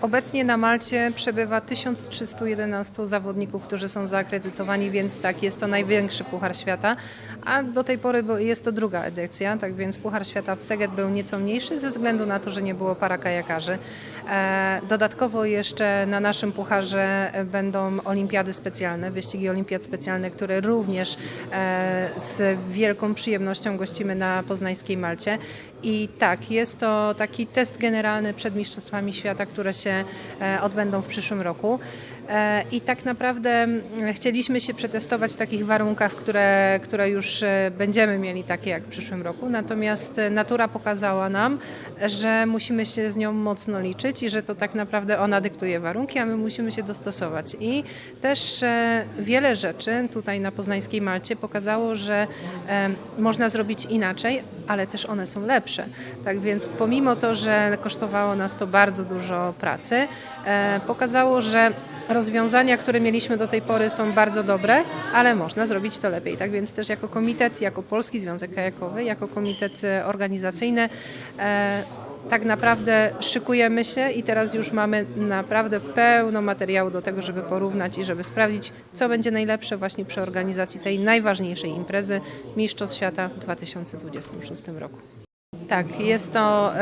Obecnie na Malcie przebywa 1311 zawodników, którzy są zaakredytowani, więc tak, jest to największy Puchar Świata, a do tej pory jest to druga edycja, tak więc Puchar Świata w Seget był nieco mniejszy ze względu na to, że nie było para kajakarzy. E, dodatkowo jeszcze na naszym pucharze będą olimpiady specjalne, wyścigi olimpiad specjalne, które również e, z wielką przyjemnością gościmy na poznańskiej Malcie. I tak, jest to taki test generalny przed Mistrzostwami Świata, które się e, odbędą w przyszłym roku. E, I tak naprawdę mm, chcieliśmy się przetestować w takich warunkach, które, które już e, będziemy mieli takie jak w przyszłym roku. Natomiast e, natura pokazała nam, że musimy się z nią mocno liczyć i że to tak naprawdę ona dyktuje warunki, a my musimy się dostosować. I też wiele rzeczy tutaj na poznańskiej Malcie pokazało, że można zrobić inaczej, ale też one są lepsze. Tak więc pomimo to, że kosztowało nas to bardzo dużo pracy, pokazało, że rozwiązania, które mieliśmy do tej pory są bardzo dobre, ale można zrobić to lepiej. Tak więc też jako komitet, jako Polski Związek Kajakowy, jako komitet e, organizacyjny e, tak naprawdę szykujemy się i teraz już mamy naprawdę pełno materiału do tego, żeby porównać i żeby sprawdzić, co będzie najlepsze właśnie przy organizacji tej najważniejszej imprezy Mistrzostw Świata w 2026 roku. Tak, jest to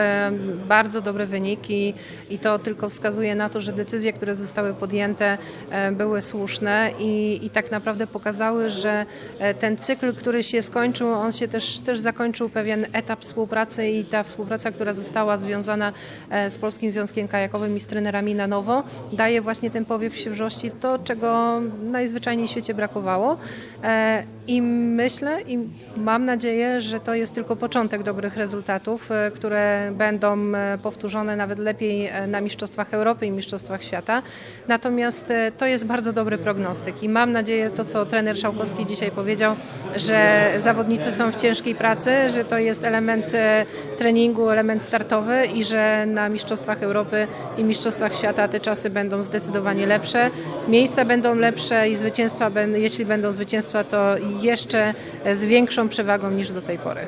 bardzo dobry wynik i, i to tylko wskazuje na to, że decyzje, które zostały podjęte e, były słuszne i, i tak naprawdę pokazały, że e, ten cykl, który się skończył, on się też, też zakończył pewien etap współpracy i ta współpraca, która została związana e, z Polskim Związkiem Kajakowym i z trenerami na nowo, daje właśnie ten powiew świeżości, to czego najzwyczajniej w świecie brakowało. I myślę i mam nadzieję, że to jest tylko początek dobrych rezultatów, e, które będą e, powtórzone nawet lepiej e, na Mistrzostwach Europy i Mistrzostwach Świata. Natomiast to jest bardzo dobry prognostyk i mam nadzieję, to co trener Szałkowski dzisiaj powiedział, że zawodnicy są w ciężkiej pracy, że to jest element treningu, element startowy i że na Mistrzostwach Europy i Mistrzostwach Świata te czasy będą zdecydowanie lepsze, miejsca będą lepsze i zwycięstwa, jeśli będą zwycięstwa, to jeszcze z większą przewagą niż do tej pory.